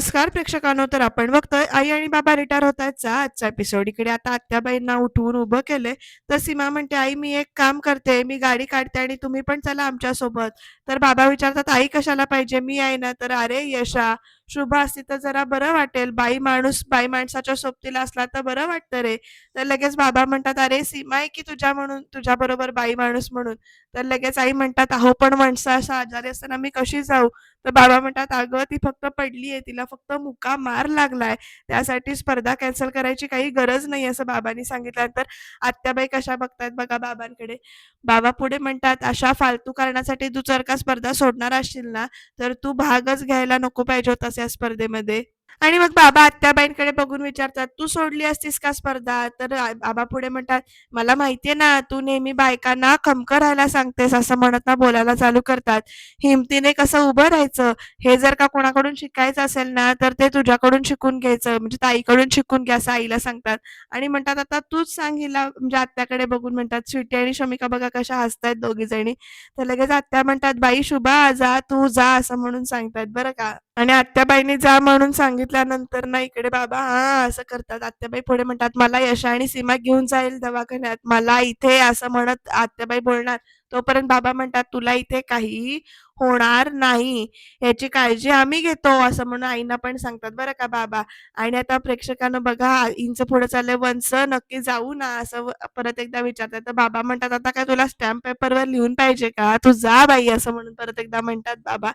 नमस्कार प्रेक्षकांनो. तर आपण बघतोय आई आणि बाबा रिटायर होत आहेत आजचा एपिसोड इकडे आता आत्याबाईंना उठवून उभं केलंय. तर सीमा म्हणते आई मी एक काम करते. मी गाडी काढते आणि तुम्ही पण चला आमच्यासोबत तर बाबा विचारतात आई कशाला पाहिजे? मी आहे ना. तर अरे यशा शुभ असती तर जरा बरं वाटेल. बाई माणूस बाई माणसाच्या सोबतीला असला तर बरं वाटतं रे. तर लगेच बाबा म्हणतात अरे सीमा आहे की तुझ्या म्हणून तुझ्या बरोबर बाई माणूस म्हणून? तर लगेच आई म्हणतात अहो पण माणसं असं आजारी असताना मी कशी जाऊ? तर बाबा म्हणतात अगं ती फक्त पडली आहे. तिला फक्त मुका मार लागलाय. त्यासाठी स्पर्धा कॅन्सल करायची काही गरज नाही असं बाबांनी सांगितल्यानंतर आत्याबाई कशा बघतायत बघा बाबांकडे. बाबा पुढे म्हणतात अशा फालतू कारणासाठी तू जर का स्पर्धा सोडणार असशील ना तर तू भागच घ्यायला नको पाहिजे होतास. त्या स्पर्धेमध्ये. आणि मग बाबा आत्याबाईंकडे बघून विचारतात तू सोडली असतीस का स्पर्धा? तर बाबा पुढे म्हणतात मला माहितीये ना तू नेहमी बायकांना खमकर राहायला सांगतेस असं म्हणत ना बोलायला चालू करतात. हिमतीने कसं उभं राहायचं? हे जर का कोणाकडून शिकायचं असेल ना तर ते तुझ्याकडून शिकून घ्यायचं. म्हणजे ताईकडून शिकून घ्या असं आईला सांगतात. आणि म्हणतात आता तूच सांग हिला. म्हणजे आत्याकडे बघून म्हणतात स्वीटी आणि शमिका बघा कशा हसतायत दोघी जणी तर लगेच आत्या म्हणतात बाई शुभा जा तू जा असं म्हणून सांगतात. बरं का? आणि आत्याबाईने जा म्हणून सांगितल्यानंतर ना इकडे बाबा हा असं करतात. आत्याबाई पुढे म्हणतात मला यशा आणि सीमा घेऊन जाईल दवाखान्यात. मला इथे असं म्हणत आत्याबाई बोलणार. तोपर्यंत बाबा म्हणतात तुला इथे काही होणार नाही. याची काळजी आम्ही घेतो असं म्हणून आईना पण सांगतात बरं का बाबा. आणि आता प्रेक्षकांना बघा इंच पुढे चाललंय वंस नक्की जाऊ ना असं परत एकदा विचारतात. तर बाबा म्हणतात आता काय तुला स्टॅम्प पेपरवर लिहून पाहिजे का? तू जा बाई असं म्हणून परत एकदा म्हणतात बाबा.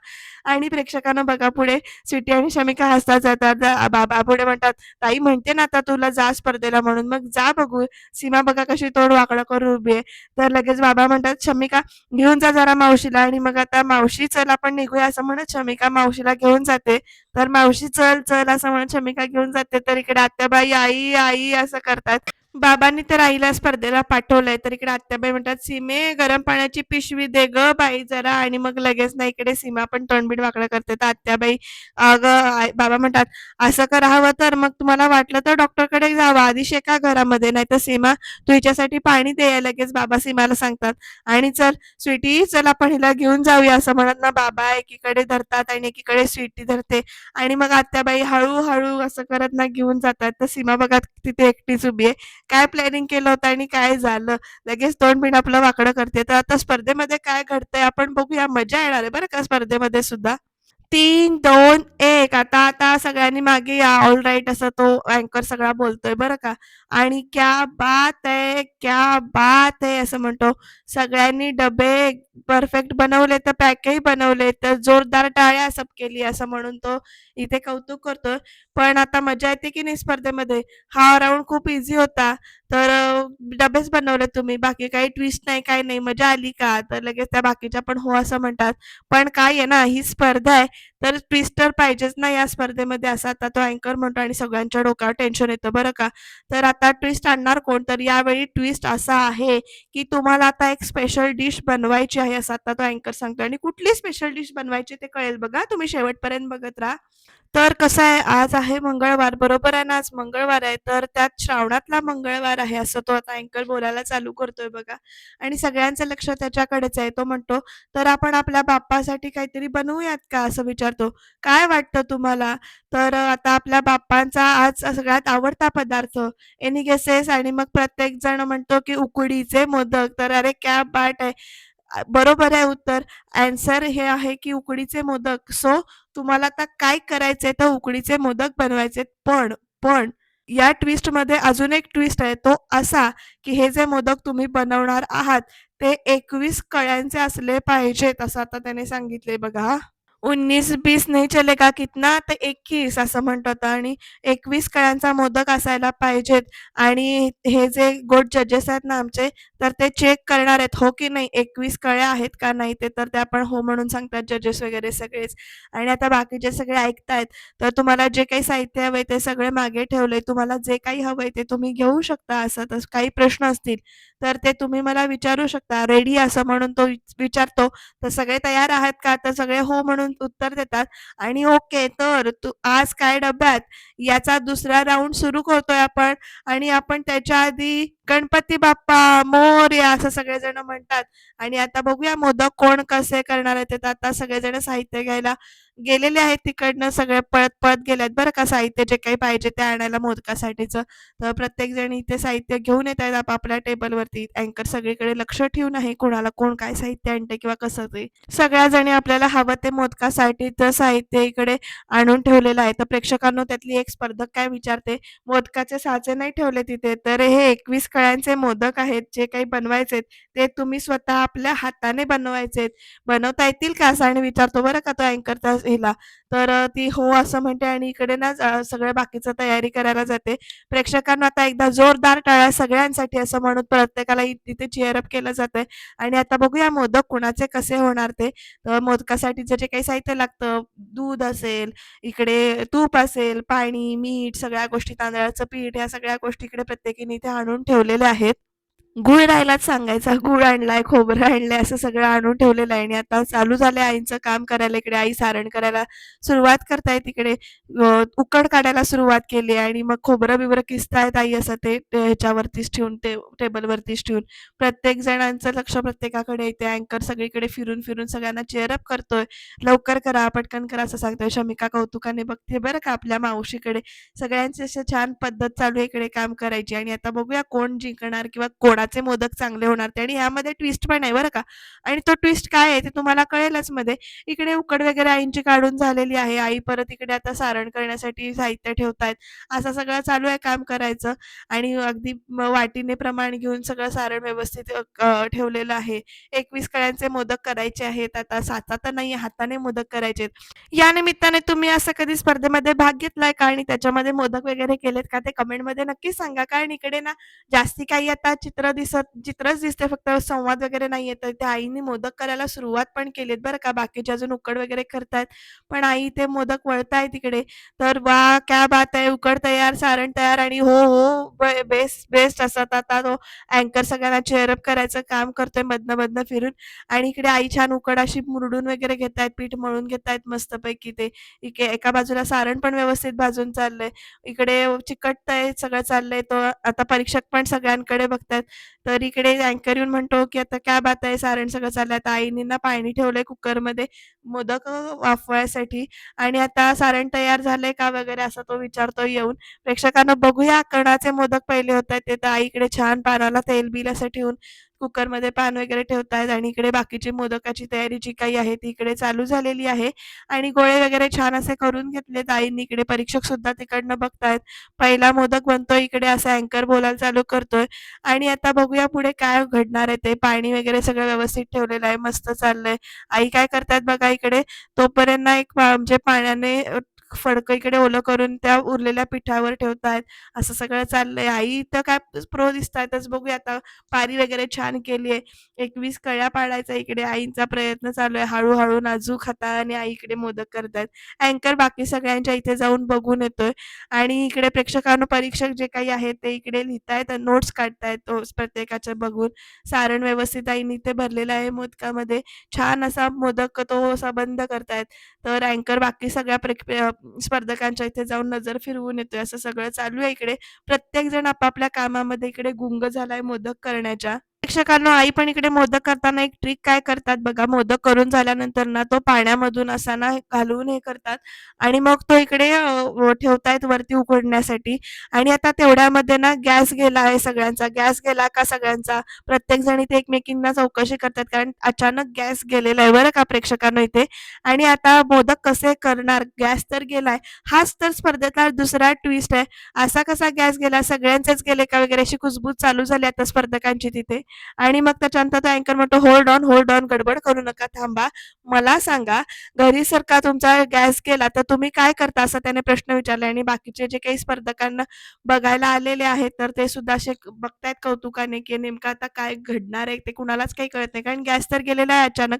आणि प्रेक्षकांना बघा पुढे स्वीटी आणि शमिका हसतात जातात. बाबा पुढे म्हणतात ताई म्हणते ना आता तुला जा स्पर्धेला म्हणून मग जा बघू. सीमा बघा कशी तोड वाकडं करून उभी आहे. तर लगेच बाबा म्हणतात शमी शमिका घेऊन जा जरा मावशीला आणि मग आता मावशी चल आपण निघूया असं म्हणत शमिका मावशीला घेऊन जाते. तर मावशी चल चल असं म्हणत शमिका घेऊन जाते. तर इकडे आत्याबाई आई आई असं करतात. बाबांनी तर आईला स्पर्धेला पाठवलंय. तर इकडे आत्याबाई म्हणतात सीमे गरम पाण्याची पिशवी दे ग बाई जरा आणि मग लगेच ना इकडे सीमा पण तोंडबीड वाकडं करते. तर आत्याबाई अगं बाबा म्हणतात असं करावं तर मग तुम्हाला वाटलं तर डॉक्टरकडे जावं. आधी शेका घरामध्ये. नाही तर सीमा तू हिच्यासाठी पाणी दे. लगेच बाबा सीमाला सांगतात आणि चल स्वीटी चल आपण हिला घेऊन जाऊया. असं म्हणत ना बाबा एकीकडे धरतात आणि एकीकडे स्वीटी धरते. आणि मग आत्याबाई हळूहळू असं करत ना घेऊन जातात. तर सीमा बघा तिथे एकटीच उभी आहे. काय प्लॅनिंग केलं होतं आणि काय झालं? लगेच तोंड बिन आपलं वाकडं करते. तर आता स्पर्धेमध्ये काय घडतंय? आपण बघूया. मजा येणार आहे बरं का स्पर्धेमध्ये सुद्धा? तीन दोन एक. आता आता सगळ्यांनी मागे या. ऑल राईट असं तो अँकर सगळा बोलतोय बरं का? आणि क्या बात आहे क्या बात आहे असं म्हणतो. सगळ्यांनी डबे परफेक्ट बनवले तर पॅकही बनवले तर जोरदार टाळ्या सब केली असं म्हणून तो इथे कौतुक करतो पण आता मजा येते की नाही स्पर्धेमध्ये? हा राऊंड खूप इझी होता. तर डबेच बनवले तुम्ही. बाकी काही ट्विस्ट नाही काही नाही. मजा आली का? तर लगेच त्या बाकीच्या पण हो असं म्हणतात. पण काय आहे ना ही स्पर्धा आहे. तर ट्विस्ट तर पाहिजेच ना या स्पर्धेमध्ये असं आता तो अँकर म्हणतो आणि सगळ्यांच्या डोक्यावर टेन्शन येतं बरं का? तर आता ट्विस्ट आणणार कोण? तर यावेळी ट्विस्ट असा आहे की तुम्हाला आता एक स्पेशल डिश बनवायची आहे असं आता तो अँकर सांगतो आणि कुठली स्पेशल डिश बनवायची ते कळेल बघा. तुम्ही शेवटपर्यंत बघत राहा. तर कसं आहे आज आहे मंगळवार बरोबर आहे ना? आज मंगळवार आहे तर त्यात श्रावणातला मंगळवार आहे असं तो आता अँकर बोलायला चालू करतोय बघा. आणि सगळ्यांचं लक्ष त्याच्याकडेच आहे तो म्हणतो तर आपण आपल्या बाप्पासाठी काहीतरी बनवूयात का? असं विचारतो. काय वाटतं तुम्हाला? तर आता आपल्या बाप्पांचा आज सगळ्यात आवडता पदार्थ एनी गेसेस आणि मग प्रत्येक जण म्हणतो की उकडीचे मोदक. तर अरे क्या बाट आहे. बरोबर आहे उत्तर. अँसर हे आहे की उकडीचे मोदक. सो तुम्हाला आता काय करायचे तर उकडीचे मोदक बनवायचे. पण पण या ट्विस्टमध्ये अजून एक ट्विस्ट आहे. तो असा की हे जे मोदक तुम्ही बनवणार आहात ते एकवीस कळ्यांचे असले पाहिजेत असं आता त्याने सांगितले बघा. उन्नीस बीस नाही चलेगा कितना तर एकवीस असं म्हणतात आणि एकवीस कळ्यांचा मोदक असायला पाहिजेत. आणि हे जे गोड जजेस आहेत ना आमचे तर ते चेक करणार आहेत हो की नाही? एकवीस कळ्या आहेत का नाही ते? तर ते आपण हो म्हणून सांगतात जजेस वगैरे सगळेच. आणि आता बाकीचे सगळे ऐकतायत तर तुम्हाला जे काही साहित्य हवंय ते सगळे मागे ठेवले तुम्हाला जे काही हवंय ते तुम्ही घेऊ शकता असं तर काही प्रश्न असतील तर ते तुम्ही मला विचारू शकता. रेडी असं म्हणून तो विचारतो. तर सगळे तयार आहात का? तर सगळे हो म्हणून उत्तर देतात. आणि ओके तर तू आज काय डब्यात? याचा दुसरा राऊंड सुरू करतोय आपण. आणि आपण त्याच्या आधी गणपती बाप्पा मोर्या असं सगळेजण म्हणतात. आणि आता बघूया मोदक कोण कसे करणार आहेत. ते आता सगळेजण साहित्य घ्यायला गेलेले आहेत तिकडनं सगळे पळत-पळत गेल्यात बरं का साहित्य जे काही पाहिजे ते आणायला मोदकासाठीचं. तर प्रत्येकजण इथे साहित्य घेऊन येत आहेत आपापल्या टेबलवरती. अँकर सगळीकडे लक्ष ठेवून आहे कोणाला कोण काय साहित्य आणते किंवा कसं ते. सगळ्या जणी आपल्याला हवं ते मोदकासाठीचं साहित्य इकडे आणून ठेवलेलं आहे. तर प्रेक्षकांनो त्यातली एक स्पर्धक काय विचारते, मोदकाचे साचे नाही ठेवले तिथे, तर हे 21 कळ्यांचे मोदक आहेत जे काही बनवायचे ते तुम्ही स्वतः आपल्या हाताने बनवायचेत. बनवता येतील का? असं आणि विचारतो बरं का तो अँकर हिला. तर ती हो असं म्हणते आणि इकडे ना सगळ्या सगळं बाकीचं तयारी करायला जाते. प्रेक्षकांना आता एकदा जोरदार टाळ्या सगळ्यांसाठी असं म्हणून प्रत्येकाला तिथे चिअरअप केलं जातंय आणि आता बघूया मोदक कुणाचे कसे होणार ते. तर मोदकासाठीचं जे काही साहित्य लागतं, दूध असेल, इकडे तूप असेल, पाणी, मीठ सगळ्या गोष्टी, तांदळाचं पीठ या सगळ्या गोष्टी इकडे प्रत्येकीने इथे आणून ठेवलेल्या आहेत. गूळ राहिलाच सांगायचा. गूळ आणलाय, खोबरं आणलंय असं सगळं आणून ठेवलेलं आहे आणि आता चालू झालंय आईंचं काम करायला. इकडे आई सारण करायला सुरुवात करताय तिकडे उकड काढायला सुरुवात केली आणि मग खोबरं-बिबरं किसतायत आई असं ते ह्याच्यावरतीच ठेवून ते टेबलवरतीच ठेवून. प्रत्येक जणांचं लक्ष प्रत्येकाकडे येते अँकर सगळीकडे फिरून-फिरून सगळ्यांना चेअरअप करतोय. लवकर करा, पटकन करा असं सांगतोय. शमिका कौतुकाने बघते बरं का आपल्या मावशीकडे. सगळ्यांची अशी छान पद्धत चालू आहे इकडे काम करायची आणि आता बघूया कोण जिंकणार किंवा कोणा गुळाचे मोदक चांगले होणार ते आणि ह्यामध्ये ट्विस्ट पण आहे बरं का आणि तो ट्विस्ट काय आहे ते तुम्हाला कळेलच मध्ये. इकडे उकड वगैरे आईंची काढून झालेली आहे. आई परत इकडे आता सारण करण्यासाठी साहित्य ठेवतायत. असं सगळं चालू आहे काम करायचं आणि अगदी वाटीने प्रमाण घेऊन सगळं सारण व्यवस्थित ठेवलेलं आहे. 21 कळ्यांचे मोदक करायचे आहेत. आता साचा तर नाही हाताने मोदक करायचे या निमित्ताने तुम्ही असं कधी स्पर्धेमध्ये भाग घेतलाय का आणि त्याच्यामध्ये मोदक वगैरे केलेत का? ते कमेंटमध्ये नक्कीच सांगा. कारण इकडे ना जास्ती काही आता चित्र दिसत चित्रच दिसते फक्त संवाद वगैरे नाहीये. तर त्या आईने मोदक करायला सुरुवात पण केलीत बरं का. बाकीचे अजून उकड वगैरे करतायत. पण आई ते मोदक वळतायत इकडे. तर वा क्या बात आहे उकड तयार, सारण तयार आणि हो, हो, बेस्ट, बेस्ट असतात आता तो अँकर सगळ्यांना चेअरअप करायचं काम करतोय मधनं-मधनं फिरून आणि इकडे आई छान उकड अशी मुरडून वगैरे घेतायत, पीठ मळून घेतायत मस्तपैकी ते. इके एका बाजूला सारण पण व्यवस्थित भाजून चाललंय. इकडे चिकटतंय, सगळं चाललंय. तो आता परीक्षक पण सगळ्यांकडे बघतायत. तर इकडे अँकर येऊन म्हणतो, की "आता काय बात आहे सारण सगळं चाललंय." आता आईनी ना पाणी ठेवलंय कुकरमध्ये मोदक वाफवायसाठी आणि आता सारण तयार झालंय का वगैरे असा तो विचारतोय येऊन. प्रेक्षकांना बघूया कणाचे मोदक पहिले होतायत ते. तर आई इकडे छान पानाला तेलबिल असं ठेवून कुकरमध्ये पान वगैरे ठेवतायत आणि इकडे बाकीची मोदकाची तयारी जी काही आहे ती इकडे चालू झालेली आहे आणि गोळे वगैरे छान असे करून घेतलेत आईनी इकडे परीक्षक सुद्धा तिकडनं बघतायत. पहिला मोदक बनतोय इकडे असा अँकर बोलायला चालू करतोय आणि आता बघूया पुढे काय घडणार आहे ते. पाणी वगैरे सगळं व्यवस्थित ठेवलेलं आहे. मस्त चाललंय. आई काय करतायत बघा इकडे. तोपर्यंत एक म्हणजे पाण्याने फडकईकडे इकडे ओलं करून त्या उरलेल्या पिठावर ठेवतायत. असं सगळं चाललंय. आई तर काय प्रो दिसतायतच. बघूया आता पारी वगैरे छान केली आहे. 21 कळ्या पाडायचा इकडे आईंचा प्रयत्न चालू आहे. हळूहळू नाजूक नाजूक हाताने आई इकडे मोदक करतायत. अँकर बाकी सगळ्यांच्या इथे जाऊन बघून येतोय आणि इकडे प्रेक्षकांनो परीक्षक जे काही आहेत ते इकडे लिहितायत, नोट्स काढतायत तो प्रत्येकाच्या बघून. सारण व्यवस्थित आईनी इथे भरलेलं आहे मोदकामध्ये. छान असा मोदक तो असा बंद करतायत. तर अँकर बाकी सगळ्या स्पर्धकांच्या इथे जाऊन नजर फिरवून येतोय. असं सगळं चालू आहे इकडे. प्रत्येकजण आपापल्या कामामध्ये इकडे गुंग झालाय मोदक करण्याच्या. प्रेक्षकांनो आई पण इकडे मोदक करताना एक ट्रिक काय करतात बघा. मोदक करून झाल्यानंतर ना तो पाण्यामधून असा ना घालून हे करतात आणि मग तो इकडे ठेवतायत वरती उकडण्यासाठी आणि आता तेवढ्यामध्ये ना गॅस गेला आहे सगळ्यांचा. गॅस गेला का सगळ्यांचा? प्रत्येकजण इथे एकमेकींना चौकशी करतात कारण अचानक गॅस गेलेला आहे बरं का प्रेक्षकांनो इथे आणि आता मोदक कसे करणार? गॅस तर गेलाय. हाच तर स्पर्धेतला दुसरा ट्विस्ट आहे. असा कसा गॅस गेला? सगळ्यांचेच गेले का वगैरे अशी कुजबूज चालू झाली आता स्पर्धकांची तिथे आणि मग त्याच्यानंतर तो अँकर म्हणतो, "होल्ड ऑन, होल्ड ऑन. गडबड करू नका. थांबा. मला सांगा घरी सर का तुमचा गॅस गेला तर तुम्ही काय करता?" असा त्याने प्रश्न विचारला आणि बाकीचे जे काही स्पर्धकांना बघायला आलेले आहेत तर ते सुद्धा असे बघतायत कौतुकाने, की नेमकं आता काय घडणार आहे ते कुणालाच काही कळत नाही. कारण गॅस तर गेलेला आहे अचानक.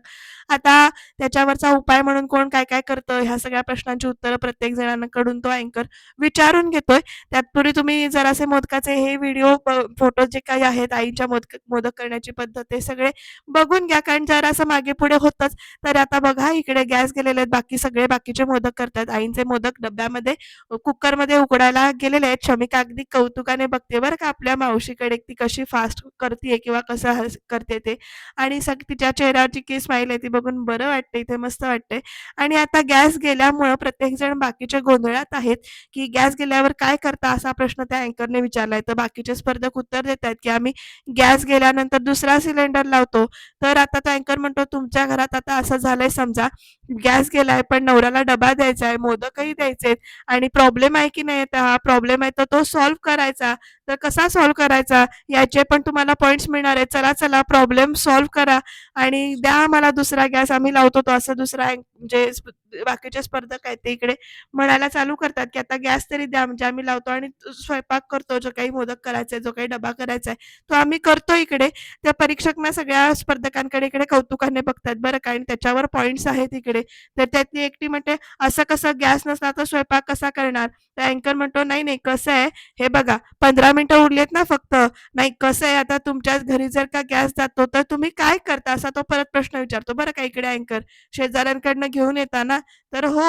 आता त्याच्यावरचा उपाय म्हणून कोण काय-काय करतं ह्या सगळ्या प्रश्नांची उत्तरं प्रत्येक जणांकडून तो अँकर विचारून घेतोय. त्यातपूर्वी तुम्ही जरासे मोदकाचे हे व्हिडिओ फोटो जे काही आहेत आईच्या मोदक मोदक मोदक करण्याची पद्धत हे सगळे बघून घ्या कारण जरा असं मागे पुढे होतच तर आता बघा इकडे गॅस गेलेले आहेत बाकी सगळे बाकीचे मोदक करतात. आईंचे मोदक डब्यामध्ये कुकरमध्ये उकडायला गेलेले आहेत. शमिका अगदी कौतुकाने बघते बरं का आपल्या मावशीकडे ती कशी फास्ट करते किंवा कसं हस करते ते. आणि सग तिच्या चेहऱ्यावरची की स्माईल आहे ती बघून बरं वाटते इथे मस्त वाटते आणि आता गॅस गेल्यामुळं प्रत्येकजण बाकीच्या गोंधळात आहेत की गॅस गेल्यावर काय करता असा प्रश्न त्या अँकरने विचारलाय. तर बाकीचे स्पर्धक उत्तर देत आहेत की आम्ही गॅस गेल्यानंतर दुसरा सिलेंडर लावतो. तर आता तो अँकर म्हणतो तुमच्या घरात आता असं झालंय समजा गॅस गेलाय पण नवऱ्याला डबा द्यायचा आहे मोदकही द्यायचे आणि प्रॉब्लेम आहे की नाही आता? हा प्रॉब्लेम आहे तर तो सॉल्व्ह करायचा. तर कसा सॉल्व्ह करायचा? याचे पण तुम्हाला पॉईंट्स मिळणार आहेत. चला चला प्रॉब्लेम सॉल्व्ह करा आणि द्या आम्हाला दुसरा गॅस. आम्ही लावतो तो असं दुसरा म्हणजे बाकीचे स्पर्धक आहेत ते इकडे म्हणायला चालू करतात की आता गॅस तरी द्या. म्हणजे आम्ही लावतो आणि स्वयंपाक करतो. जो काही मोदक करायचा आहे जो काही डबा करायचा आहे तो आम्ही करतो इकडे. त्या परीक्षक सगळ्या स्पर्धकांकडे इकडे कौतुकाने बघतात बरं का? आणि त्याच्यावर पॉईंट्स आहेत इकडे. तर त्यातली एकटी म्हणते असं कसं गॅस नसला तर स्वयंपाक कसा करणार? तर अँकर म्हणतो नाही नाही कसं आहे? हे बघा पंधरा मिनिटं उरलेत ना फक्त. नाही कसं आहे? आता तुमच्याच घरी जर का गॅस जातो तर तुम्ही काय करता? असा तो परत प्रश्न विचारतो. बरं का इकडे अँकर? शेजाऱ्यांकडनं घेऊन येता ना? तर हो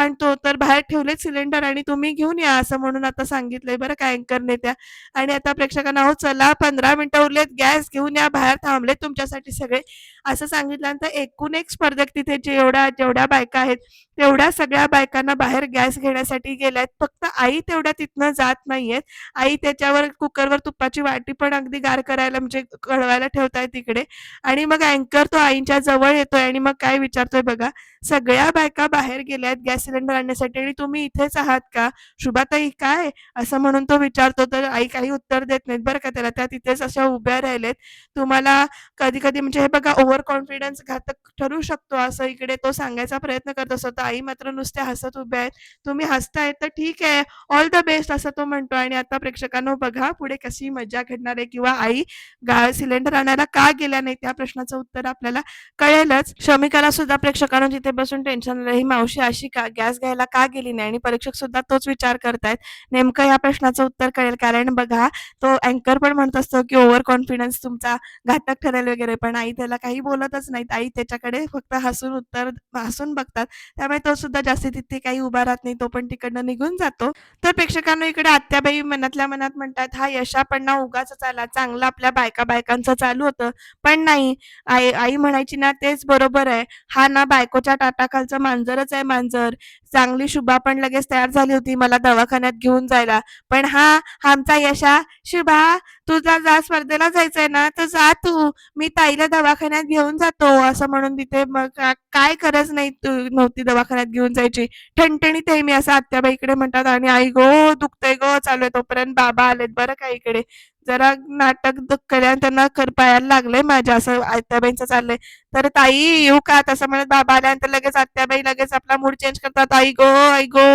आणतो. तर बाहेर ठेवलेत सिलेंडर आणि तुम्ही घेऊन या असं म्हणून आता सांगितलंय. बरं का अँकरने त्या. आणि आता प्रेक्षकांना हो चला पंधरा मिनिटं उरलेत गॅस घेऊन या बाहेर थांबलेत तुमच्यासाठी सगळे. असं सांगितल्यानंतर एकूण एक स्पर्धक तिथे जेवढ्या जेवढ्या बायका आहेत तेवढ्या सगळ्या बायकांना बाहेर गॅस घेण्यासाठी गेल्यात. फक्त आई तेवढ्या तिथनं जात नाहीयेत. आई त्याच्यावर कुकरवर तुपाची वाटी पण अगदी गार करायला म्हणजे कळवायला ठेवताय तिकडे. आणि मग अँकर तो आईंच्या जवळ येतोय आणि मग काय विचारतोय बघा सगळ्या बायका बाहेर गेल्यात गॅस सिलेंडर आणण्यासाठी आणि तुम्ही इथेच आहात का? शुभाताई काय? असं म्हणून तो विचारतो तर आई काही उत्तर देत नाहीत बरं का त्याला. त्या तिथेच अशा उभ्या राहिलेत. तुम्हाला कधी कधी म्हणजे हे बघा ओव्हर कॉन्फिडन्स घातक ठरू शकतो असं इकडे तो सांगायचा प्रयत्न करत असतो. तर आई मात्र नुसते हसत उभ्या आहेत. तुम्ही हसतायत तर ठीक आहे. ऑल द बेस्ट असं तो म्हणतो. आणि आता प्रेक्षकांनो बघा पुढे कशी मजा घडणार आहे किंवा आई गा सिलेंडर आणायला का गेल्या नाही त्या प्रश्नाचं उत्तर आपल्याला कळेलच. शमिकाला सुद्धा प्रेक्षकांना तिथे बसून टेन्शन ही मावशी अशी का गॅस घ्यायला का गेली नाही? आणि परीक्षक सुद्धा तोच विचार करतायत. नेमकं या प्रश्नाचं उत्तर कळेल. कारण बघा तो अँकर पण म्हणत असतो की ओव्हर कॉन्फिडन्स तुमचा घातक ठरेल वगैरे. पण आई त्याला काही बोलतच नाहीत. आई त्याच्याकडे फक्त हसून उत्तर हसून बघतात. त्यामुळे तो सुद्धा जास्ती तिथे काही उभा राहत नाही तो पण तिकडनं निघून जातो. तर प्रेक्षकांना इकडे आत्याबाई मनातल्या मनात म्हणतात हा यशापणा उगाच आला चांगला आपल्या बायका बायकांचं चालू होतं. पण नाही. आई आई म्हणायची ना तेच बरोबर आहे. हा ना बायकोच्या टाटाखालचं मांजरच आहे मांजर. चांगली शुभा पण लगेच तयार झाली होती मला दवाखान्यात घेऊन जायला. पण हा आमचा यशा शुभा तुझा जा स्पर्धेला जायचंय ना तर जा तू. मी ताईला दवाखान्यात घेऊन जातो. असं म्हणून तिथे मग काय गरज नाही तू नव्हती दवाखान्यात घेऊन जायची. ठणठणीत आहे मी असं आत्याबाईकडे म्हणतात आणि आई गो दुखतंय गो चालू आहे तोपर्यंत बाबा आलेत बरं का इकडे. जरा नाटक दुःख त्यांना करपायला लागलंय माझ्या असं आत्याबाईंचं चाललंय. तर ताई येऊ का? तसं म्हणत बाबा आल्यानंतर लगेच आत्याबाई लगेच आपला मूड चेंज करतात. आई गो आई गो.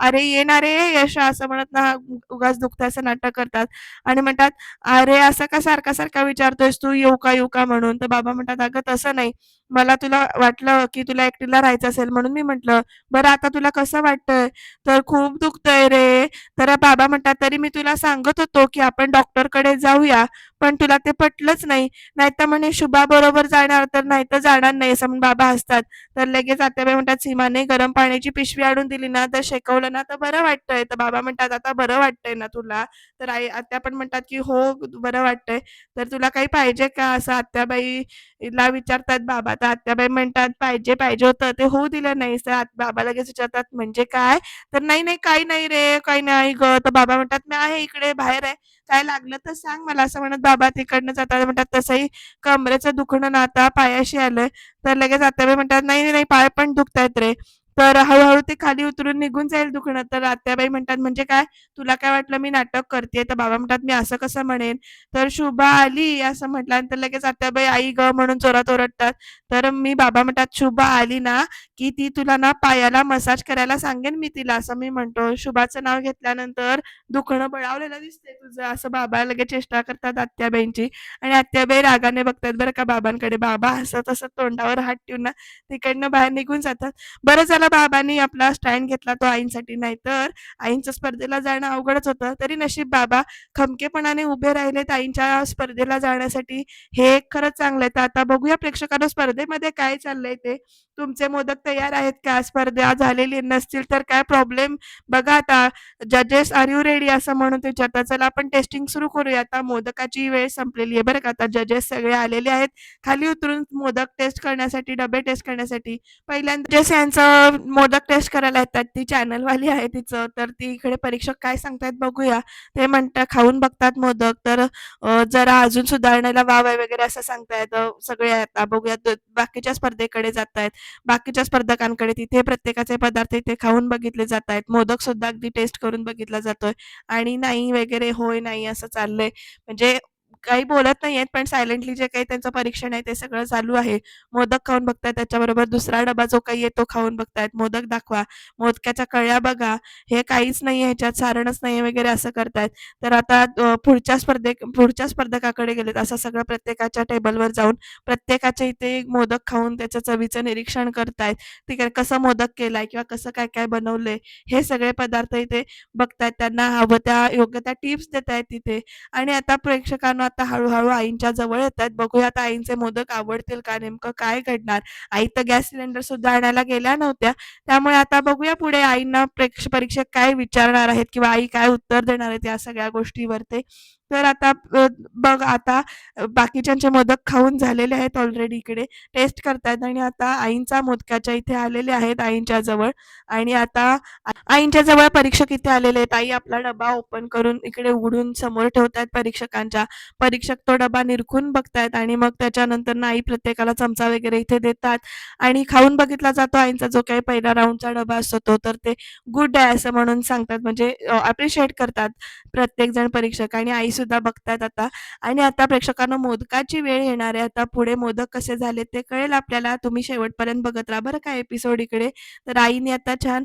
अरे येणार रे यशा असं म्हणत ना उगाच दुखतं असं नाटक करतात. आणि म्हणतात अरे असं का सारखा सारखा विचारतोयस तू? येऊ का येऊ का? म्हणून. तर बाबा म्हणतात अगं तसं नाही. मला तुला वाटलं की तुला एकटीला राहायचं असेल म्हणून मी म्हटलं. बरं आता तुला कसं वाटतंय? तर खूप दुखतंय रे. तर बाबा म्हणतात तरी मी तुला सांगत होतो की आपण डॉक्टर कडे जाऊया. पण तुला ते पटलंच नाही. नाहीतर म्हणे शुभा बरोबर जाणार तर नाही तर जाणार नाही असं बाबा हसतात. तर लगेच आत्याबाई म्हणतात सीमाने गरम पाण्याची पिशवी आणून दिली ना तर शेकवलं ना तर बरं वाटतंय. तर बाबा म्हणतात आता बरं वाटतंय ना तुला? तर आई आत्या पण म्हणतात की हो बरं वाटतंय. तर तुला काही पाहिजे का? असं आत्याबाईला विचारतात बाबा. तर आत्याबाई म्हणतात पाहिजे पाहिजे होतं. ते होऊ दिलं नाही. सर बाबा लगेच विचारतात म्हणजे काय? तर नाही नाही काही नाही रे काही नाही. ग तर बाबा म्हणतात मी आहे इकडे बाहेर आहे. काय लागलं तर सांग मला असं म्हणत बाबा तिकडनं जाताना म्हणतात तसंही कमरेचं दुखणं ना आता पायाशी आलंय. तर लगेच आता म्हणतात नाही नाही पाय पण दुखतायत रे. तर हळूहळू ते खाली उतरून निघून जाईल दुखणं. तर आत्याबाई म्हणतात म्हणजे काय? तुला काय वाटलं मी नाटक करते तर बाबा म्हणतात मी असं कसं म्हणेन? तर शुभा आली असं म्हटल्यानंतर लगेच आत्याबाई आई ग म्हणून जोरात ओरडतात. तर मी बाबा म्हणतात शुभा आली ना की ती तुला ना पायाला मसाज करायला सांगेन मी तिला असं मी म्हणतो. शुभाचं नाव घेतल्यानंतर दुखणं बळावलेलं दिसते तुझं असं बाबा लगेच चेष्टा करतात आत्याबाईंची. आणि आत्याबाई रागाने बघतात बरं का बाबांकडे बाबा असं तसं तोंडावर हात ठेवून ना तिकडनं बाहेर निघून जातात. बरं झालं झालं बाबांनी आपला स्टँड घेतला तो आईंसाठी नाही तर आईंच्या स्पर्धेला जाणं अवघडच होतं. तरी नशीब बाबा खमकेपणाने उभे राहिलेत आईंच्या स्पर्धेला जाण्यासाठी. हे एक खरंच चांगलं आहे. तर आता बघूया प्रेक्षकांना स्पर्धेमध्ये काय चाललंय ते. तुमचे मोदक तयार आहेत का? स्पर्धा झालेली नसतील तर काय प्रॉब्लेम बघा आता जजेस आर यू रेडी असं म्हणून विचारतात. चला आपण टेस्टिंग सुरू करूया. आता मोदकाची वेळ संपलेली आहे बरं का. आता जजेस सगळे आलेले आहेत. खाली उतरून मोदक टेस्ट करण्यासाठी डबे टेस्ट करण्यासाठी. पहिल्यांदा जस यांचं मोदक टेस्ट करायला येतात. ती चॅनलवाली आहे तिचं. तर ती इकडे परीक्षक काय सांगतायत बघूया. ते म्हणतात खाऊन बघतात मोदक. तर जरा अजून सुधारण्याला वाव आहे वगैरे असं सांगतायत. सगळे आता बघूया. बाकीच्या स्पर्धेकडे जात आहेत बाकीच्या स्पर्धकांकडे तिथे प्रत्येकाचे पदार्थ इथे खाऊन बघितले जात आहेत मोदक सुद्धा अगदी टेस्ट करून बघितला जातोय. आणि नाही वगैरे होय नाही असं चाललंय. म्हणजे काही बोलत नाहीयेत पण सायलेंटली जे काही त्यांचं परीक्षण आहे ते सगळं चालू आहे. मोदक खाऊन बघतायत त्याच्याबरोबर दुसरा डबा जो काही आहे तो खाऊन बघतायत. मोदक दाखवा मोदकाच्या कळ्या बघा. हे काहीच नाही ह्याच्यात सारणच नाही वगैरे असं करतायत. तर आता पुढच्या स्पर्धे पुढच्या स्पर्धकाकडे गेलेत. असं सगळं प्रत्येकाच्या टेबलवर जाऊन प्रत्येकाच्या इथे मोदक खाऊन त्याच्या चवीचं निरीक्षण करतायत. ठीक आहे कसं मोदक केलाय किंवा कसं काय काय बनवलंय हे सगळे पदार्थ इथे बघतायत. त्यांना हवं त्या योग्य त्या टिप्स देत आहेत तिथे. आणि आता प्रेक्षकांना आता हळूहळू आईंच्या जवळ येत आहेत बघूया आता आईंचे मोदक आवडतील का? नेमकं काय घडणार? आई तर गॅस सिलेंडर सुद्धा आणायला गेल्या नव्हत्या. त्यामुळे आता बघूया पुढे आईंना परीक्षक काय विचारणार आहेत किंवा आई काय उत्तर देणार आहेत या सगळ्या गोष्टीवर ते तर आता बघ आता बाकीच्यांचे मोदक खाऊन झालेले आहेत ऑलरेडी इकडे. टेस्ट करतायत आणि आता आईंचा मोदकाच्या इथे आलेले आहेत आईंच्या जवळ. आणि आता आईंच्या जवळ परीक्षक इथे आलेले आहेत. आई आपला डबा ओपन करून इकडे उघडून समोर ठेवतायत परीक्षकांच्या. परीक्षक तो डबा निरखून बघतायत आणि मग त्याच्यानंतर ना आई प्रत्येकाला चमचा वगैरे इथे देतात. आणि खाऊन बघितला जातो आईंचा जो काही पहिला राऊंडचा डबा असतो तो. तर ते गुड आहे असं म्हणून सांगतात. म्हणजे अप्रिशिएट करतात प्रत्येक जण परीक्षक. आणि आई सुद्धा बघतात आता. आणि आता प्रेक्षकांना मोदकाची वेळ येणार आहे. आता पुढे मोदक कसे झाले ते कळेल आपल्याला. तुम्ही शेवटपर्यंत बघत राहा बरं का एपिसोड इकडे. तर आईने आता छान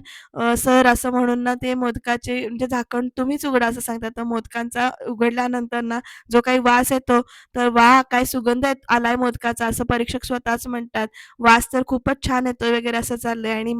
सर असं म्हणून ना ते मोदकाचे म्हणजे झाकण तुम्हीच उघडा असं सांगतात. तर मोदकांचा उघडल्यानंतर ना जो काही वास येतो तर वा काय सुगंध आलाय मोदकाचा असं परीक्षक स्वतःच म्हणतात. वास तर खूपच छान येतोय वगैरे असं चाललंय. आणि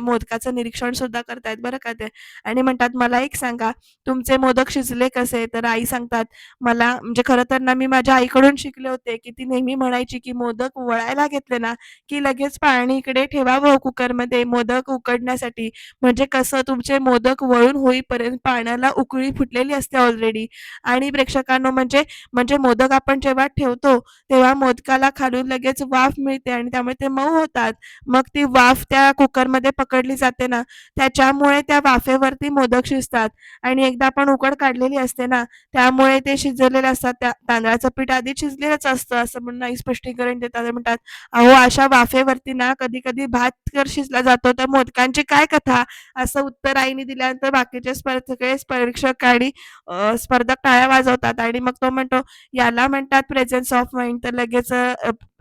मोदकाचं निरीक्षण सुद्धा करतायत बरं का ते. आणि म्हणतात मला एक सांगा तुमचे मोदक शिजले कसे? तर आई सांगतात मला म्हणजे खरं तर ना मी माझ्या आईकडून शिकले होते की ती नेहमी म्हणायची की मोदक वळायला घेतले ना की लगेच पाणी इकडे ठेवावं हो कुकरमध्ये मोदक उकडण्यासाठी. म्हणजे कसं तुमचे मोदक वळून होईपर्यंत पाण्याला उकळी फुटलेली असते ऑलरेडी आणि प्रेक्षकांनो म्हणजे म्हणजे मोदक आपण जेव्हा ठेवतो तेव्हा मोदकाला खालून लगेच वाफ मिळते आणि त्यामुळे ते मऊ होतात. मग ती वाफ त्या कुकरमध्ये पकडली जाते ना त्याच्यामुळे त्या वाफेवरती मोदक शिजतात. आणि एकदा आपण उकड काढलेली असते ना त्यामुळे ते शिजलेले असतात. त्या तांदळाचं पीठ आधी शिजलेलंच असतं असं म्हणून आई स्पष्टीकरण देतात. म्हणतात अहो अशा वाफेवरती ना कधी कधी भात कर शिजला जातो तर मोदकांची काय कथा? असं उत्तर आईने दिल्यानंतर बाकीचे स्पर्धक सगळे परीक्षक आणि स्पर्धक टाळ्या वाजवतात. आणि मग तो म्हणतो याला म्हणतात प्रेझेन्स ऑफ माइंड तर लगेच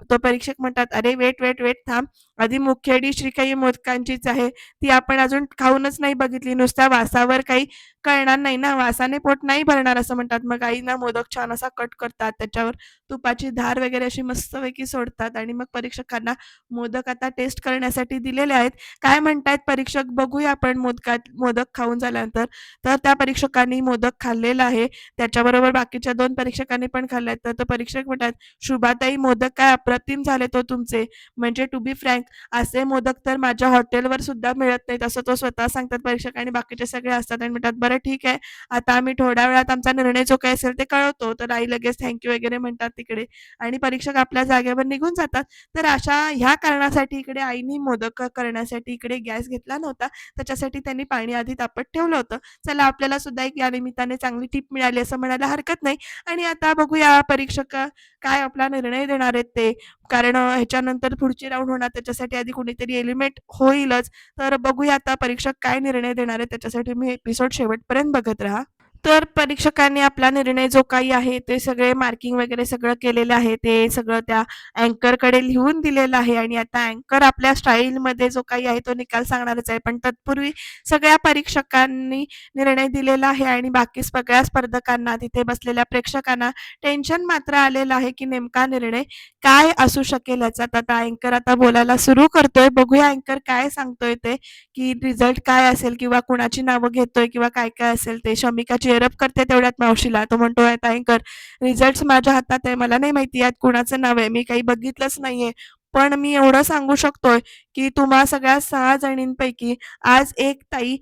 तो परीक्षक म्हणतात अरे वेट वेट वेट थांब. आधी मुख्य डिश श्री काही मोदकांचीच आहे ती आपण अजून खाऊनच नाही बघितली. नुसत्या वासावर काही कळणार नाही ना. वासाने पोट नाही भरणार असं म्हणतात. मग आई ना मोदक छान असा कट करतात. त्याच्यावर तुपाची धार वगैरे अशी मस्तपैकी सोडतात आणि मग परीक्षकांना मोदक आता टेस्ट करण्यासाठी दिलेले आहेत. काय म्हणतायत परीक्षक? बघूया आपण मोदकात मोदक खाऊन झाल्यानंतर. तर त्या परीक्षकांनी मोदक खाल्लेला आहे. त्याच्याबरोबर बाकीच्या दोन परीक्षकांनी पण खाल्लाय तर तो परीक्षक म्हणतात शुभाताई मोदक काय अप्रतिम झाले तो तुमचे. म्हणजे टू बी फ्रँक असे मोदक तर माझ्या हॉटेलवर सुद्धा मिळत नाहीत असं तो स्वतः सांगतात परीक्षक आणि बाकीचे सगळे असतात आणि म्हणतात बरं ठीक आहे आता आम्ही थोड्या वेळात आमचा निर्णय जो काही असेल ते कळवतो. तर आई लगेच थँक्यू वगैरे म्हणतात तिकडे. आणि परीक्षक आपल्या जागेवर निघून जातात. तर अशा ह्या कारणासाठी इकडे आईनी मोदक करण्यासाठी इकडे गॅस घेतला नव्हता. त्याच्यासाठी त्यांनी पाणी आधी तापत ठेवलं होतं. चला आपल्याला सुद्धा एक या निमित्ताने चांगली टीप मिळाली असं म्हणायला हरकत नाही. आणि आता बघूया परीक्षक काय आपला निर्णय देणार आहेत ते? कारण ह्याच्यानंतर पुढची राऊंड होणार त्याच्यासाठी आधी कुणीतरी एलिमेंट होईलच. तर बघूया आता परीक्षक काय निर्णय देणार आहे त्याच्यासाठी मी एपिसोड शेवटपर्यंत बघत राहा. तर परीक्षकांनी आपला निर्णय जो काही आहे ते सगळे मार्किंग वगैरे सगळं केलेलं आहे ते सगळं त्या अँकरकडे लिहून दिलेलं आहे आणि आता अँकर आपल्या स्टाईलमध्ये जो काही आहे तो निकाल सांगणारच आहे. पण तत्पूर्वी सगळ्या परीक्षकांनी निर्णय दिलेला आहे आणि बाकी सगळ्या स्पर्धकांना तिथे बसलेल्या प्रेक्षकांना टेन्शन मात्र आलेलं आहे की नेमका निर्णय काय असू शकेल याचा. आता अँकर आता बोलायला सुरू करतोय. बघूया अँकर काय सांगतोय ते की रिझल्ट काय असेल किंवा कुणाची नावं घेतोय किंवा काय काय असेल ते. शमिकाची चेअरअप करते तेवढ्यात मावशीला. तो म्हणतो आहे अँकर रिझल्ट माझ्या हातात आहे. मला नाही माहिती यात कुणाचं नाव आहे. मी काही बघितलंच नाहीये. पण मी एवढं सांगू शकतोय की तुम्हा सगळ्या सहा जणींपैकी आज एक ताई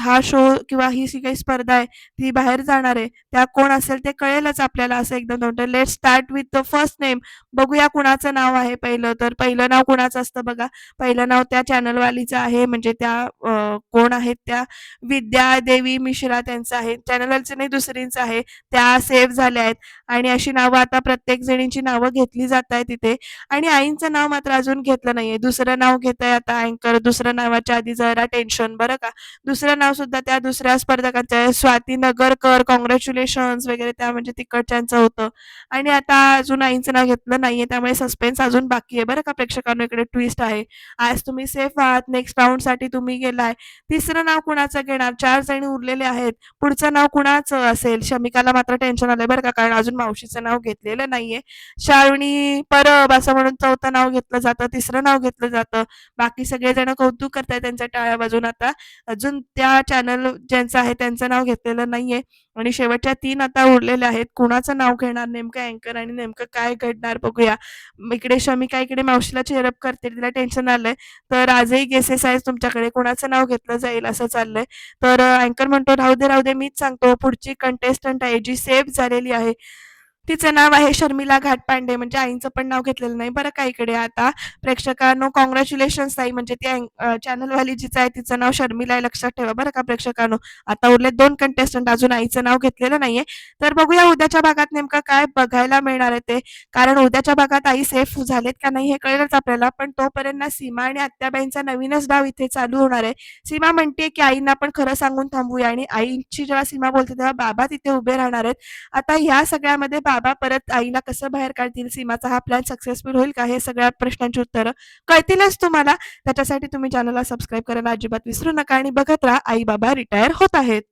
हा शो किंवा ही जी काही स्पर्धा आहे ती बाहेर जाणार आहे. त्या कोण असेल ते कळेलच आपल्याला असं एकदम दोन let start with the first name बघूया कुणाचं नाव आहे पहिलं. तर पहिलं नाव कुणाचं असतं बघा? पहिलं नाव त्या चॅनलवालीचं आहे. म्हणजे त्या कोण आहेत त्या? विद्या देवी मिश्रा त्यांचं आहे. चॅनलवालीचं नाही दुसरींचं आहे. त्या सेव्ह झाल्या आहेत. आणि अशी नावं आता प्रत्येक जणींची नावं घेतली जात आहेत तिथे. आणि आईंचं नाव मात्र अजून घेतलं नाहीये. दुसरं नाव घेत आहे आता अँकर दुसऱ्या नावाच्या आधी जरा टेन्शन बरं का? दुसरं नाव सुद्धा त्या दुसऱ्या स्पर्धकांचं आहे. स्वाती नगरकर कॉंग्रॅच्युलेशन्स वगैरे त्या म्हणजे तिकडच्यांचं होतं. आणि आता अजून आईंचं नाव घेतलं नाहीये. त्यामुळे सस्पेन्स अजून बाकी आहे. बरं का प्रेक्षकांना? इकडे ट्विस्ट आहे. आज तुम्ही सेफ आहात. नेक्स्ट राऊंडसाठी तुम्ही गेलाय. तिसरं नाव कुणाचं घेणार? चार जणी उरलेले आहेत. पुढचं नाव कुणाचं असेल? शमिकाला मात्र टेन्शन आलंय. बरं का? कारण अजून मावशीचं नाव घेतलेलं नाहीये. शावणी परब असं म्हणून चौथं नाव घेतलं जातं तिसरं नाव घेतलं जातं. बाकी सगळेजण कौतुक करताय त्यांच्या टाळ्या बाजून आता. अजून त्या चॅनल ज्यांचं आहे त्यांचं नाव घेतलेलं नाहीये. आणि शेवटच्या तीन आता उरलेल्या आहेत. कुणाचं नाव घेणार नेमकं अँकर आणि नेमकं काय घडणार बघूया. इकडे शमिका इकडे मावशीला चेअरअप करते तिला टेन्शन आलंय. तर आजही गेसेस आहेत तुमच्याकडे. कुणाचं नाव घेतलं जाईल असं चाललंय. तर अँकर म्हणतो राहू दे राहू दे मीच सांगतो. पुढची कंटेस्टंट आहे जी सेव्ह झालेली आहे. तिचं नाव आहे शर्मिला घाटपांडे म्हणजे आईंचं पण नाव घेतलेलं नाही बरं का इकडे आता. प्रेक्षकांनो कॉंग्रॅच्युलेशन ताई म्हणजे ती चॅनलवाली जिचं आहे तिचं नाव शर्मिला आहे लक्षात ठेवा बरं का प्रेक्षकांनो. आता उरले दोन कंटेस्टंट अजून आईचं नाव घेतलेलं नाहीये. तर बघूया उद्याच्या भागात नेमकं काय बघायला मिळणार आहे ते. कारण उद्याच्या भागात आई सेफ झालेत का नाही हे कळेलच आपल्याला पण तोपर्यंत ना सीमा आणि आत्याबाईंचा नवीनच डाव इथे चालू होणार आहे. सीमा म्हणते की आईंना पण खरं सांगून थांबूया आणि आईची जेव्हा सीमा बोलते तेव्हा बाबा तिथे उभे राहणार आहेत. आता ह्या सगळ्यामध्ये बाबा परत आईला कसं बाहेर काढतील? सीमाचा हा प्लॅन सक्सेसफुल होईल का? हे सगळ्या प्रश्नांची उत्तरं कळतीलच तुम्हाला. त्याच्यासाठी तुम्ही चॅनलला सबस्क्राईब करायला अजिबात विसरू नका आणि बघत राहा. आई बाबा रिटायर होत आहेत.